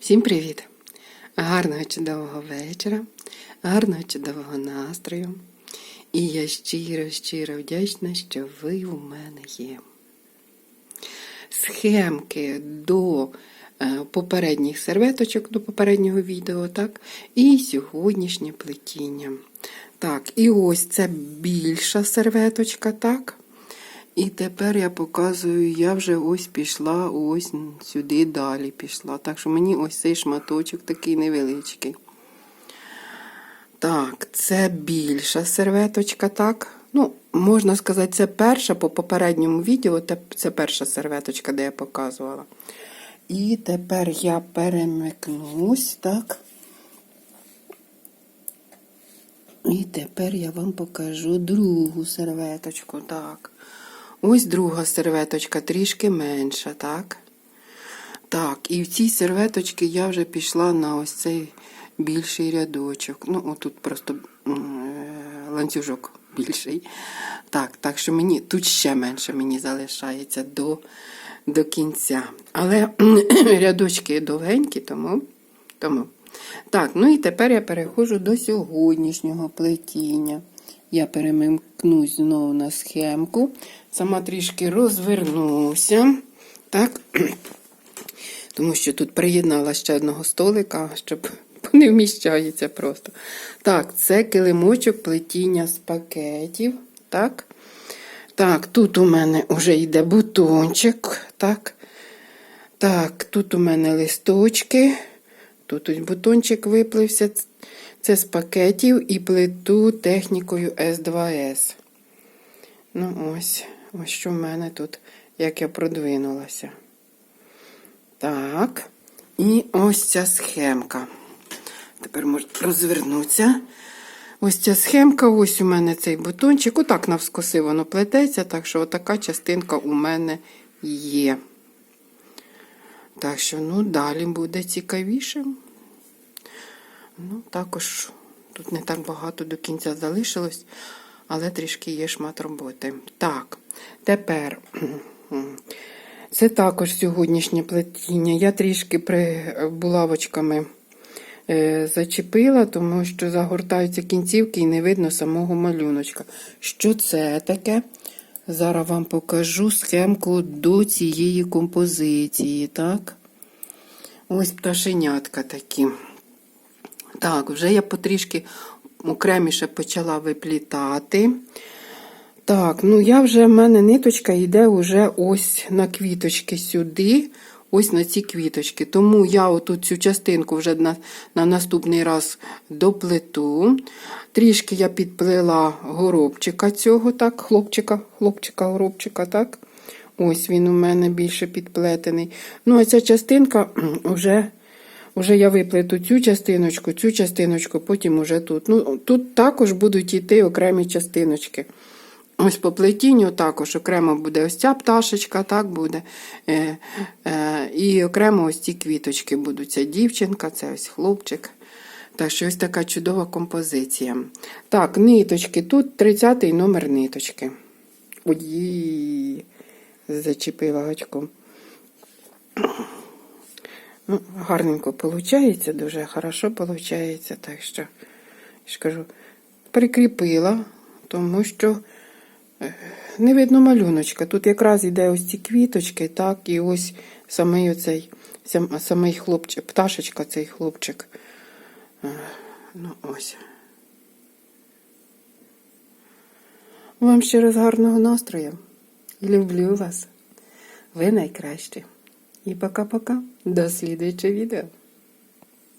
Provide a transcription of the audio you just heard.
Всім привіт! Гарного чудового вечора, гарного чудового настрою. І я щиро, щиро вдячна, що ви у мене є. Схемки до е, попередніх серветочок, до попереднього відео, так, і сьогоднішнє плетіння. Так, і ось це більша серветочка, так. І тепер я показую, я вже ось пішла, ось сюди далі пішла. Так що мені ось цей шматочок такий невеличкий. Так, це більша серветочка, так. Ну, можна сказати, це перша по попередньому відео, це перша серветочка, де я показувала. І тепер я перемикнусь, так. І тепер я вам покажу другу серветочку, так. Ось друга серветочка трішки менша, так? Так, і в цій серветочці я вже пішла на ось цей більший рядочок. Ну, отут просто е, ланцюжок більший. Так, так що мені тут ще менше мені залишається до до кінця. Але рядочки довгенькі, тому. тому. Так, ну і тепер я переходжу до сьогоднішнього плетіння. Я перемикнусь знову на схемку. Сама трішки розвернуся. Так? Тому що тут приєднала ще одного столика, щоб не вміщається просто. Так, це килимочок плетіння з пакетів. Так, Так, тут у мене вже йде бутончик. Так, так, тут у мене листочки. Тут ось бутончик виплився. Це з пакетів і плиту технікою S2S. Ну, ось, ось що в мене тут, як я продвинулася. Так, і ось ця схемка. Тепер можна розвернутися. Ось ця схемка, ось у мене цей бутончик. Отак навскоси воно плететься, так що отака частинка у мене є. Так що, ну, далі буде цікавіше. Ну, також тут не так багато до кінця залишилось, але трішки є шмат роботи. Так, тепер це також сьогоднішнє плетіння. Я трішки при булавочками е, зачепила, тому що загортаються кінцівки і не видно самого малюночка. Що це таке? Зараз вам покажу схемку до цієї композиції. так? Ось пташенятка такі. Так, вже я потрішки окреміше почала виплітати. Так, ну я вже в мене ниточка йде уже ось на квіточки сюди, ось на ці квіточки. Тому я оту цю частинку вже на на наступний раз доплету. Трішки я підплила горобчика цього, так, хлопчика, хлопчика, горобчика, так. Ось він у мене більше підплетений. Ну, а ця частинка вже Уже я виплету цю частиночку, цю частиночку, потім уже тут. Ну, Тут також будуть йти окремі частиночки. Ось по плетінню також окремо буде ось ця пташечка, так буде. Е, е, І окремо ось ці квіточки будуть. Це дівчинка, це ось хлопчик. Так що ось така чудова композиція. Так, ниточки. Тут 30-й номер ниточки. Ой, зачепила гачком. Ну, гарненько виходить, дуже хорошо виходить. Так що, я ж кажу, прикріпила, тому що не видно малюночка. Тут якраз йде ось ці квіточки, так, і ось самий оцей, самий хлопчик, пташечка цей хлопчик. Е, ну, ось. Вам ще раз гарного настрою. Люблю вас. Ви найкращі. І пока-пока. До слідуючого відео.